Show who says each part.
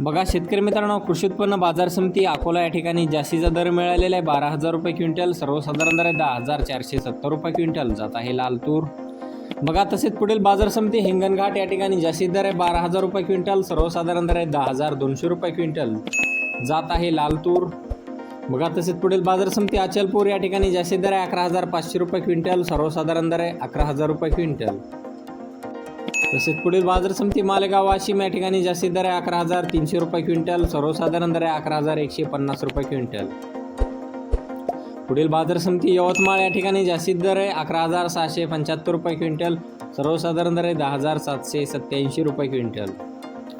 Speaker 1: बघा शेतकरी मित्रांनो कृषी उत्पन्न बाजार समिती अकोला या ठिकाणी जास्तीचा दर मिळालेला आहे. बारा हजार रुपये क्विंटल सर्वसाधारण दर आहे दहा हजार चारशे सत्तर रुपये क्विंटल. जात आहे लाल तूर. बघा तसेच पुढील बाजार समिती हिंगणघाट या ठिकाणी जास्तीत दर आहे बारा हजार रुपये क्विंटल सर्वसाधारण दर आहे दहा हजार दोनशे रुपये क्विंटल. जात आहे लाल तूर. बघा तसेच पुढील बाजार समिती अचलपूर या ठिकाणी जास्तीत दर आहे अकरा हजार पाचशे रुपये क्विंटल सर्वसाधारण दर आहे अकरा हजार रुपये क्विंटल. तसेच पुढील बाजार समिती मालेगाव वाशिम या ठिकाणी जास्तीत दर आहे अकरा हजार तीनशे रुपये क्विंटल सर्वसाधारण दर आहे अकरा हजार एकशे पन्नास रुपये क्विंटल. पुढील बाजार समिती यवतमाळ या ठिकाणी जास्तीत दर आहे अकरा हजार सहाशे पंच्याहत्तर रुपये क्विंटल सर्वसाधारण दर आहे दहा हजार सातशे सत्याऐंशी रुपये क्विंटल.